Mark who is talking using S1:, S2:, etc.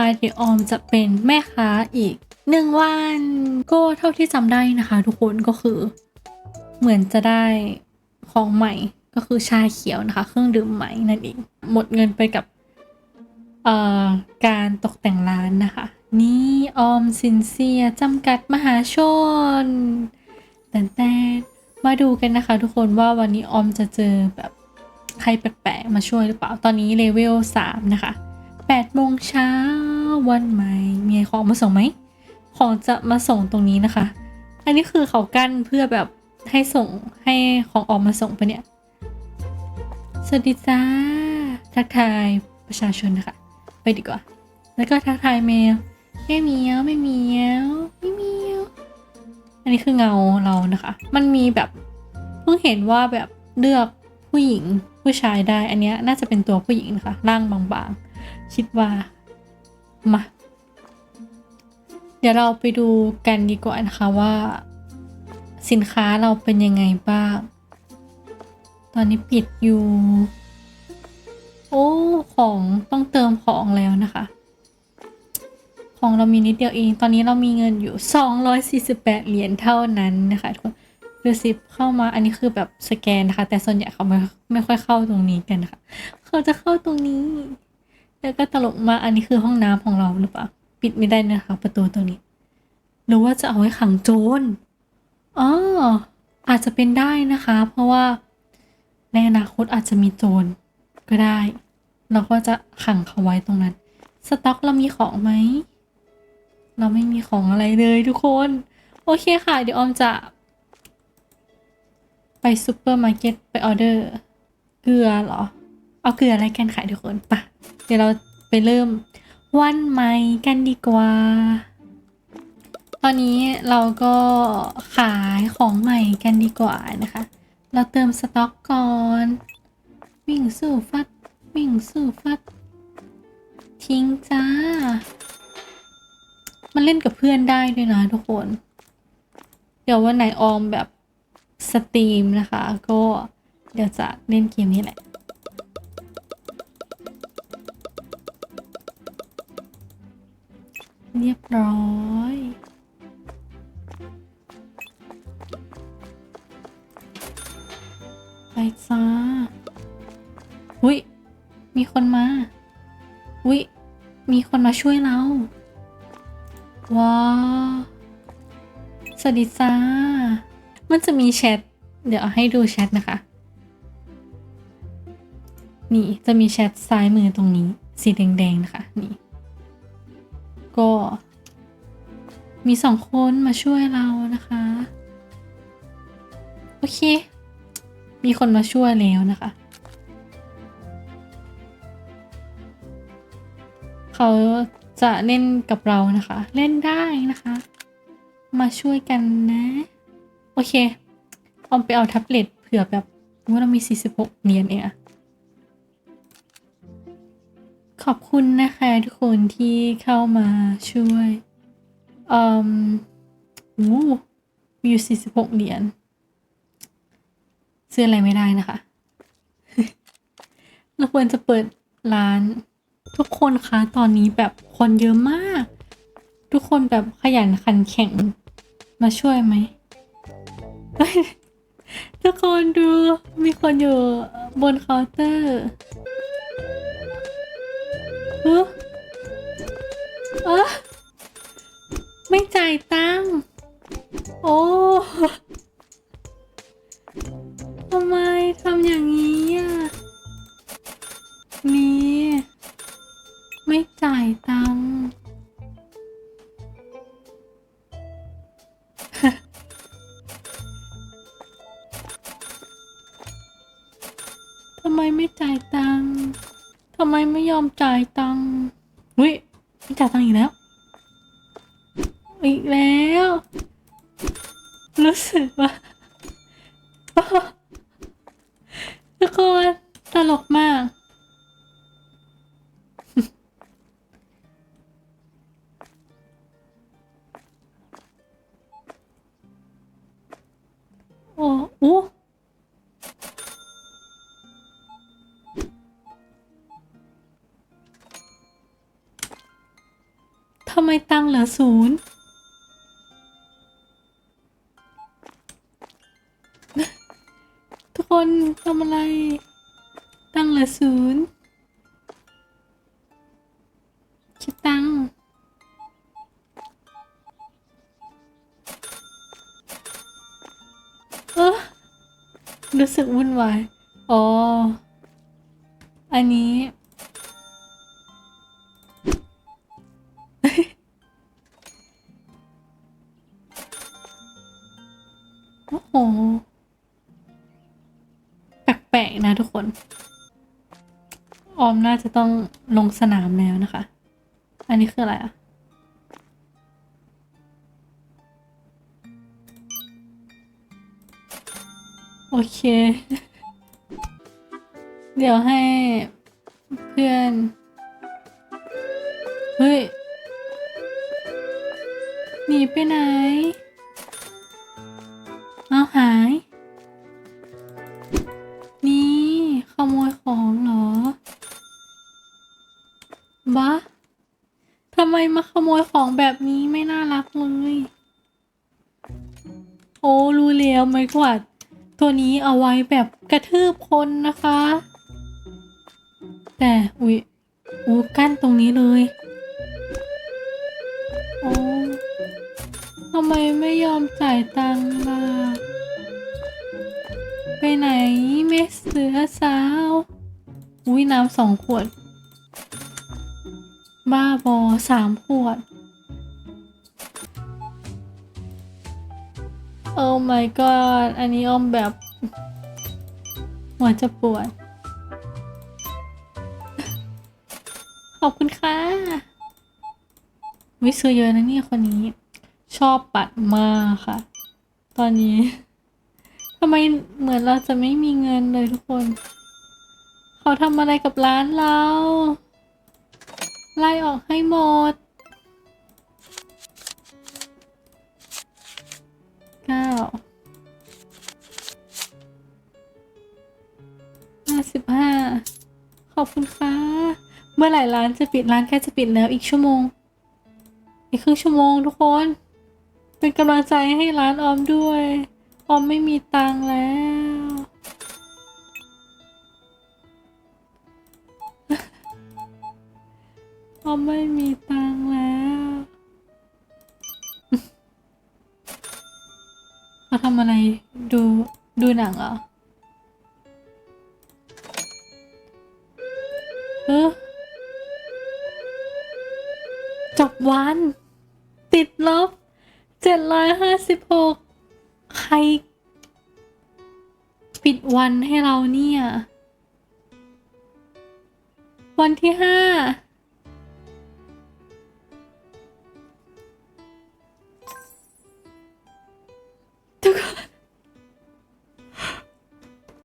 S1: นะคะเดี๋ยวออมจะเป็นแม่ค้าอีกหนึ่งวันก็เท่าที่จำได้นะคะ ทุกคนก็คือ เหมือนจะได้ของใหม่ก็คือชาเขียวนะคะ เครื่องดื่มใหม่นั่นเองหมดเงินไปกับการตกแต่งร้านนะคะ นี่ออมสินเซียจำกัดมหาชนแต่แต่มาดูกันนะคะ ทุกคนว่าวันนี้ออมจะเจอแบบใครแปลกๆมาช่วยหรือเปล่าตอนนี้เลเวล3นะคะ8โมงเช้า วันใหม่มีของมาส่งไหมของจะมาส่งตรงนี้นะคะ อันนี้คือเขากั้นเพื่อแบบให้ส่งให้ของออกมาส่งปะเนี่ย สวัสดีจ้า ทักทายประชาชนนะคะ ไปดีกว่า แล้วก็ทักทายแมวแม่เมียวไม่เมียวไม่เมียว อันนี้คือเงาเรานะคะ มันมีแบบเพิ่งเห็นว่าแบบเลือกผู้หญิงผู้ชายได้ อันนี้น่าจะเป็นตัวผู้หญิงนะคะ ร่างบางๆ คิดว่า มา เดี๋ยวเราไปดูกันดีกว่านะคะว่า สินค้าเราเป็นยังไงบ้าง ตอนนี้ปิดอยู่ โอ้ ของต้องเติมของแล้วนะคะ ของเรามีนิดเดียวเอง ตอนนี้เรามีเงินอยู่ 248 เหรียญเท่านั้นนะคะทุกคนดูสิเข้ามาอันนี้คือแบบสแกนนะคะ แต่ส่วนใหญ่เขาไม่ไม่ค่อยเข้าตรงนี้กันนะคะ เขาจะเข้าตรงนี้ แล้วก็ตลกมากอันนี้คือห้องน้ำของเราหรือเปล่าปิดไม่ได้นะคะ ประตูตรงนี้ หรือว่าจะเอาไว้ขังโจรอ๋ออาจจะเป็นได้นะคะ เพราะว่าในอนาคตอาจจะมีโจรก็ได้ เราก็จะขังเขาไว้ตรงนั้น สต็อกเรามีของไหม เราไม่มีของอะไรเลยทุกคน โอเคค่ะ เดี๋ยวออมจะ ไปซูเปอร์มาร์เก็ตไปออเดอร์ เกลือเหรอ เอาเกลืออะไรกันขายทุกคนปะ ดี๋ยวเราไปเริ่มวันใหม่กันดีกว่า ตอนนี้เราก็ขายของใหม่กันดีกว่านะคะ เราเติมสต็อกก่อน วิ่งสู้ฟัด วิ่งสู้ฟัด ทิ้งจ้า มันเล่นกับเพื่อนได้ด้วยนะทุกคน เดี๋ยววันไหนออมแบบสตรีมนะคะ ก็เดี๋ยวจะเล่นเกมนี้แหละ เรียบร้อย ไปจ้าอุ้ย มีคนมา อุ้ย มีคนมาช่วยเรา ว้าสวัสดีจ้า มันจะมีแชท เดี๋ยวให้ดูแชทนะคะ นี่จะมีแชทซ้ายมือตรงนี้ สีแดงๆนะคะ นี่ ก็ มีสองคนมาช่วยเรานะคะ โอเค มีคนมาช่วยแล้วนะคะ เขาจะเล่นกับเรานะคะ เล่นได้นะคะ มาช่วยกันนะ โอเคออมไปเอาแท็บเล็ตเผื่อแบบว่าเรามี 46 เหรียญเองอะ ขอบคุณนะคะทุกคนที่เข้ามาช่วยอืมอู้มีอยู่ 46 เหรียญซื้ออะไรไม่ได้นะคะ เราควรจะเปิดร้าน ทุกคนคะตอนนี้แบบคนเยอะมาก ทุกคนแบบขยันขันแข็งมาช่วยไหม ทุกคนดูมีคนอยู่บนเคาน์เตอร์ เฮ้อเออไม่จ่ายตังค์โอ้ทำไมทำอย่างนี้อะนี่ไม่จ่ายตังค์ทำไมไม่จ่ายตังค์ ทำไมไม่ยอมจ่ายตังค์เฮ้ยไม่จ่ายตังค์อีกแล้ว อีกแล้ว รู้สึกว่าำไมตังเหลือศูนย์ทุกคนทำอะไร ตังเหลือศูนย์คิดตังเออรู้สึกวุ่นวาย อ๋อ อันนี้ โอ้โห แปลกๆนะทุกคน ออมน่าจะต้องลงสนามแล้วนะคะ อันนี้คืออะไรอะโอเค เดี๋ยวให้เพื่อน เฮ้ย หนีไปไหน หาย นี่ขโมยของเหรอ บ้าทำไมมาขโมยของแบบนี้ไม่น่ารักเลย โอ้รู้แล้วไม้กวาดตัวนี้เอาไว้แบบกระทืบคนนะคะ แต่อุ๊ยโอ้กั้นตรงนี้เลยโอ้ทำไมไม่ยอมจ่ายตังค์ล่ะ ไปไหนแม่เสือสาว อุ้ยน้ำสองขวด บ้าบอสามขวด โอ้ my god อันนี้ออมแบบ หัวจะปวด ขอบคุณค่ะวิซื้อเยอะนะเนี่ยคนนี้ ชอบปัดมากค่ะ ตอนนี้ ทำไมเหมือนเราจะไม่มีเงินเลยทุกคน เขาทำอะไรกับร้านเรา ไล่ออกให้หมดเก้าห้าสิบห้าขอบคุณค่ะ เมื่อไหร่ร้านจะปิดร้านใกล้จะปิดแล้วอีกชั่วโมง อีกครึ่งชั่วโมงทุกคน เป็นกำลังใจให้ร้านออมด้วย ออมไม่มีตังแล้วออมไม่มีตังแล้วเขาทำอะไรดูดูหนังเหรอเออจบวัน ติดลบเจ็ดร้อยห้าสิบหก ใครปิดวันให้เราเนี่ย วันที่ห้า